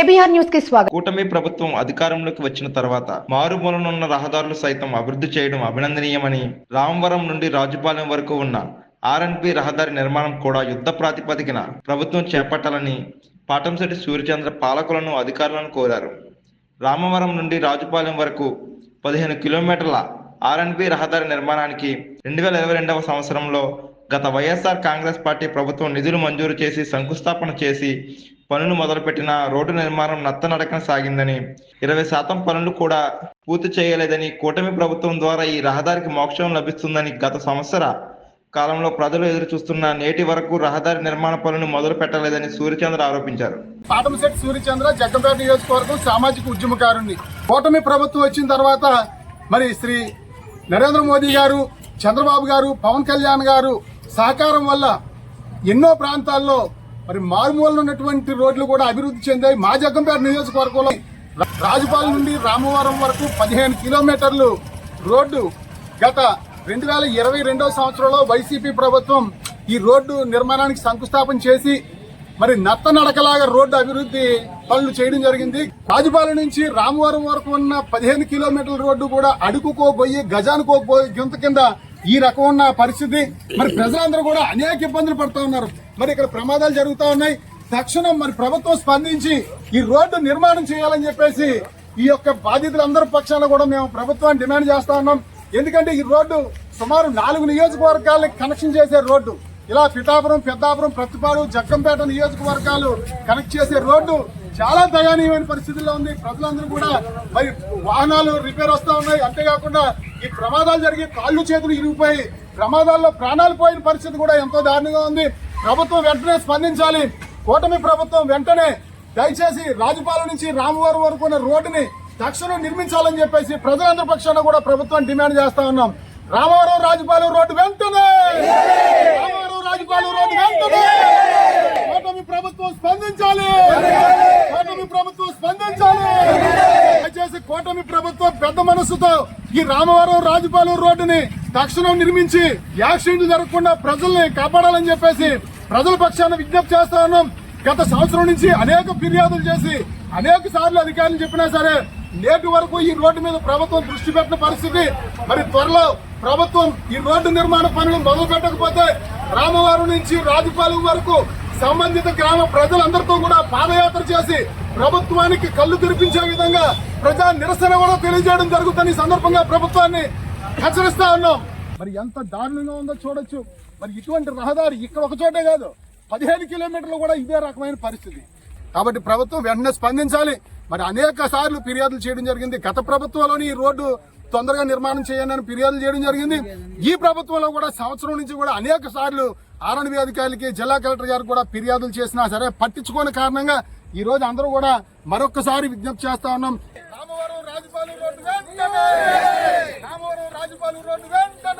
KBR న్యూస్కి స్వాగతం. కూటమి ప్రభుత్వం అధికారంలోకి వచ్చిన తర్వాత మారుమూలనున్న రహదారులు సైతం అభివృద్ధి చేయడం అభినందనీయమని రామవరం నుండి రాజుపాలెం వరకు ఉన్న ఆర్ఎన్పి రహదారి నిర్మాణం కూడా యుద్ధ ప్రాతిపదికన ప్రభుత్వం చేపట్టాలని పాటంశెట్టి సూర్యచంద్ర పాలకులను అధికారులను కోరారు. రామవరం నుండి రాజుపాలెం వరకు పదిహేను కిలోమీటర్ల ఆర్ఎన్పి రహదారి నిర్మాణానికి రెండు వేల ఇరవై రెండవ సంవత్సరంలో గత వైఎస్ఆర్ కాంగ్రెస్ పార్టీ ప్రభుత్వం నిధులు మంజూరు చేసి శంకుస్థాపన చేసి పనులు మొదలుపెట్టిన రోడ్డు నిర్మాణం నత్తనడకన సాగిందని ఇరవై శాతం పనులు కూడా పూర్తి చేయలేదని కూటమి ప్రభుత్వం ద్వారా ఈ రహదారికి మోక్షం లభిస్తుందని గత సంవత్సర కాలంలో ప్రజలు ఎదురు చూస్తున్న నేటి వరకు రహదారి నిర్మాణ పనులు మొదలు పెట్టలేదని సూర్యచంద్ర ఆరోపించారు. పాటంశెట్టి సూర్యచంద్ర జగ్గంపేట నియోజకవర్గం సామాజిక ఉద్యమకారుణ్ణి. కూటమి ప్రభుత్వం వచ్చిన తర్వాత మరి శ్రీ నరేంద్ర మోదీ గారు చంద్రబాబు గారు పవన్ కళ్యాణ్ గారు సహకారం వల్ల ఎన్నో ప్రాంతాల్లో మరి మారుమూలలో ఉన్నటువంటి రోడ్లు కూడా అభివృద్ధి చెందాయి. మా జగ్గంపేట నియోజకవర్గంలో రా- రాజుపాలెం నుండి రామవరం వరకు పదిహేను కిలోమీటర్లు రోడ్డు గత రెండు వేల ఇరవై రెండవ సంవత్సరంలో వైసీపీ ప్రభుత్వం ఈ రోడ్డు నిర్మాణానికి శంకుస్థాపన చేసి మరి నత్త నడకలాగా రోడ్డు అభివృద్ధి పనులు చేయడం జరిగింది. రాజుపాలెం నుంచి రామవరం వరకు ఉన్న పదిహేను కిలోమీటర్ల రోడ్డు కూడా అడుగుకో గొయ్యి గింత కింద ఈ రకం ఉన్న పరిస్థితి. మరి ప్రజలందరూ కూడా అనేక ఇబ్బందులు పడుతూ ఉన్నారు. మరి ఇక్కడ ప్రమాదాలు జరుగుతూ ఉన్నాయి. తక్షణం మరి ప్రభుత్వం స్పందించి ఈ రోడ్డు నిర్మాణం చేయాలని చెప్పేసి ఈ యొక్క బాధితులందరి పక్షాన కూడా మేము ప్రభుత్వాన్ని డిమాండ్ చేస్తా ఉన్నాం. ఎందుకంటే ఈ రోడ్డు సుమారు నాలుగు నియోజకవర్గాలకు కనెక్షన్ చేసే రోడ్డు. ఇలా పిఠాపురం పెద్దాపురం ప్రతిపాడు జగ్గంపేట నియోజకవర్గాలు కనెక్ట్ చేసే రోడ్డు చాలా దయనీయమైన పరిస్థితుల్లో ఉంది. ప్రజలందరూ కూడా మరి వాహనాలు రిపేర్ వస్తూ ఉన్నాయి. అంతేకాకుండా ఈ ప్రమాదాలు జరిగి కాళ్ళు చేతులు ఇరిగిపోయి ప్రమాదాల్లో ప్రాణాలు పోయిన పరిస్థితి కూడా ఎంతో దారుణంగా ఉంది. ప్రభుత్వం వెంటనే స్పందించాలి. కూటమి ప్రభుత్వం వెంటనే దయచేసి రాజుపాలెం నుంచి రామవరం వరకు ఉన్న రోడ్డుని తక్షణం నిర్మించాలని చెప్పేసి ప్రజలందరి పక్షాన కూడా ప్రభుత్వం డిమాండ్ చేస్తా ఉన్నాం. రామవరం రాజుపాలెం రోడ్డు వెంటనే! రామవరం రాజుపాలెం రోడ్డు వెంటనే! కూటమి ప్రభుత్వం స్పందించాలి. కూటమి ప్రభుత్వం స్పందించాలి. దయచేసి కూటమి ప్రభుత్వం పెద్ద మనసుతో ఈ రామవరం రాజుపాలెం రోడ్డుని తక్షణం నిర్మించి యాక్సిడెంట్లు జరగకుండా ప్రజల్ని కాపాడాలని చెప్పేసి ప్రజల పక్షాన విజ్ఞప్తి చేస్తా ఉన్నాం. గత సంవత్సరం నుంచి అనేక ఫిర్యాదులు చేసి అనేక సార్లు అధికారులు చెప్పినా సరే నేటి వరకు ఈ రోడ్డు మీద ప్రభుత్వం దృష్టి పెట్టిన పరిస్థితి. మరి త్వరలో ప్రభుత్వం ఈ రోడ్డు నిర్మాణ పనులు మొదలు పెట్టకపోతే రామవరం నుంచి రాజుపాలెం వరకు సంబంధిత గ్రామ ప్రజలందరితో కూడా పాదయాత్ర చేసి ప్రభుత్వానికి కళ్ళు తెరిపించే విధంగా ప్రజా నిరసన కూడా తెలియజేయడం జరుగుతుంది సందర్భంగా ప్రభుత్వాన్ని హెచ్చరిస్తా ఉన్నాం. మరి ఎంత దారుణంగా ఉందో చూడొచ్చు. మరి ఇటువంటి రహదారి ఇక్కడ ఒక చోటే కాదు. పదిహేను కిలోమీటర్లు కూడా ఇదే రకమైన పరిస్థితి. కాబట్టి ప్రభుత్వం వెంటనే స్పందించాలి. మరి అనేక సార్లు ఫిర్యాదులు చేయడం జరిగింది. గత ప్రభుత్వంలోని ఈ రోడ్డు తొందరగా నిర్మాణం చేయండి అని ఫిర్యాదులు చేయడం జరిగింది. ఈ ప్రభుత్వంలో కూడా సంవత్సరం నుంచి కూడా అనేక సార్లు ఆర్ఎండ్బి అధికారులకి జిల్లా కలెక్టర్ గారు కూడా ఫిర్యాదులు చేసినా సరే పట్టించుకోని కారణంగా ఈ రోజు అందరూ కూడా మరొకసారి విజ్ఞప్తి చేస్తా ఉన్నాం. రామవరం రాజుపాలెం రోడ్డు వెంటనే! రామవరం రోడ్డు వెంటనే!